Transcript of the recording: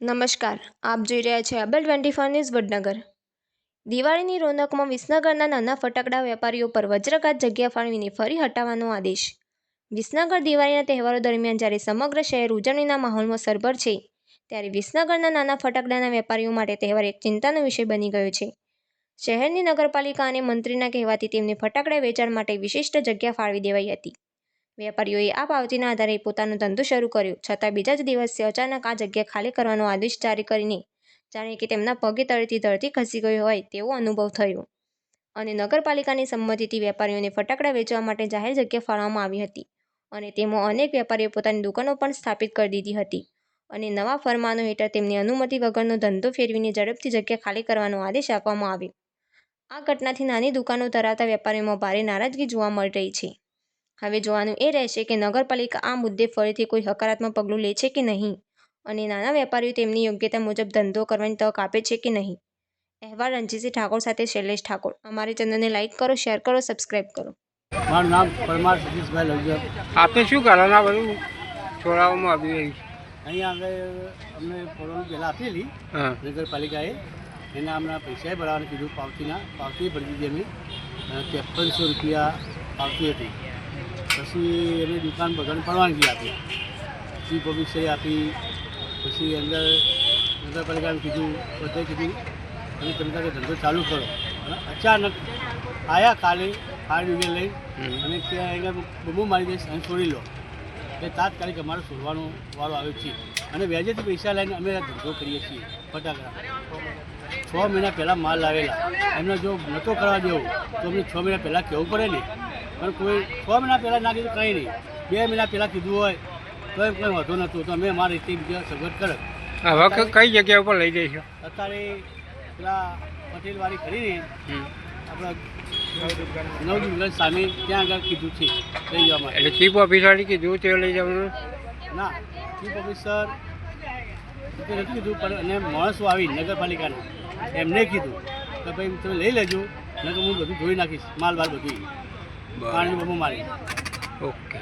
નમસ્કાર, આપ જોઈ રહ્યા છે અબલ ટ્વેન્ટી ફોર ન્યૂઝ વડનગર. દિવાળીની રોનકમાં વિસનગરના નાના ફટાકડા વેપારીઓ પર વજ્રઘાત જગ્યા ફાળવીને ફરી હટાવવાનો આદેશ. વિસનગર દિવાળીના તહેવારો દરમિયાન જ્યારે સમગ્ર શહેર ઉજવણીના માહોલમાં સરભર છે, ત્યારે વિસનગરના નાના ફટાકડાના વેપારીઓ માટે તહેવાર એક ચિંતાનો વિષય બની ગયો છે. શહેરની નગરપાલિકા અને મંત્રીના કહેવાથી તેમને ફટાકડા વેચાણ માટે વિશિષ્ટ જગ્યા ફાળવી દેવાઈ હતી. વેપારીઓએ આ પાવતીના આધારે પોતાનો ધંધો શરૂ કર્યો, છતાં બીજા જ દિવસે અચાનક આ જગ્યા ખાલી કરવાનો આદેશ જારી કરીને જાણે કે તેમના પગે તળેથી ધરતી ખસી ગઈ હોય તેવો અનુભવ થયો. અને નગરપાલિકાની સંમતિથી વેપારીઓને ફટાકડા વેચવા માટે જાહેર જગ્યા ફાળવવામાં આવી હતી અને તેમાં અનેક વેપારીઓ પોતાની દુકાનો પણ સ્થાપિત કરી દીધી હતી અને નવા ફરમાનો હેઠળ તેમની અનુમતિ વગરનો ધંધો ફેરવીને ઝડપથી જગ્યા ખાલી કરવાનો આદેશ આપવામાં આવ્યો. આ ઘટનાથી નાની દુકાનો ધરાવતા વેપારીઓમાં ભારે નારાજગી જોવા મળી રહી છે. હવે જોવાનું એ રહેશે કે નગરપાલિકા આ મુદ્દે ફરીથી કોઈ હકારાત્મક પગલું લે છે કે નહીં? અને નાના વેપારીઓ તેમની યોગ્યતા મુજબ ધંધો કરવાની તક આપે છે કે નહીં? અહેવાલ રણજીતસિંહ ઠાકોર સાથે શૈલેષ ઠાકોર. અમારી ચેનલને લાઇક કરો શેર કરો સબસ્ક્રાઇબ કરો. મારું નામ પરમાર સતીશભાઈ લવજર આપે શું કારણ આ બધું છોડાવવામાં આવ્યું અહીંયા આગળ અમને ફોરમ પહેલાં આપેલી નગરપાલિકાએ. એના હમણાં પૈસા ભરાવાનું કીધું પાવતીના પાવતી ભરી દીધી અમે ત્રેપનસો રૂપિયા પાવતી હતી. પછી એની દુકાન બધાને પરવાનગી આપી. ચીફ ઓફિસરે આપી પછી અંદર નગરપાલિકાને કીધું બધે કીધું. અને તમે તારે ધંધો ચાલુ કરો. અને અચાનક આવ્યા કાલે ફાયર બ્રિગેડ લઈ અને ત્યાં એને બબુ મારી દઈશ અને છોડી લો. એટલે તાત્કાલિક અમારે છોડવાનો વાળો આવ્યો છે. અને વ્યાજેથી પૈસા લઈને અમે ધંધો કરીએ છીએ ફટાકડા. છ મહિના પહેલાં માલ લાવેલા. એમને જો નહોતો કરવા દેવો તો અમને છ મહિના પહેલાં કહેવું પડે ને. પણ કોઈ છ મહિના પહેલાં ના કીધું કંઈ નહીં. બે મહિના પહેલાં કીધું હોય તો એમ કંઈ વાંધો નહોતું. તો અમે મારી રીતે બીજા સગવડ કરે. હવે કઈ જગ્યા ઉપર લઈ જઈશું અત્યારે પેલા પટેલવાળી ખરીને હમ. નવ નવદુર્ગા સામે ત્યાં આગળ કીધું છે લઈ જવા માટે. એટલે ચીફ ઓફિસરથી કીધું તે લઈ જવાનું? ના ચીફ ઓફિસર તે નથી કીધું પણ અને માણસો આવી નગરપાલિકાના એમને કીધું કે ભાઈ તમે લઈ લેજો નકર હું બધું ધોઈ નાખીશ માલ બાલ બધું પાણી બધું મારી ઓકે.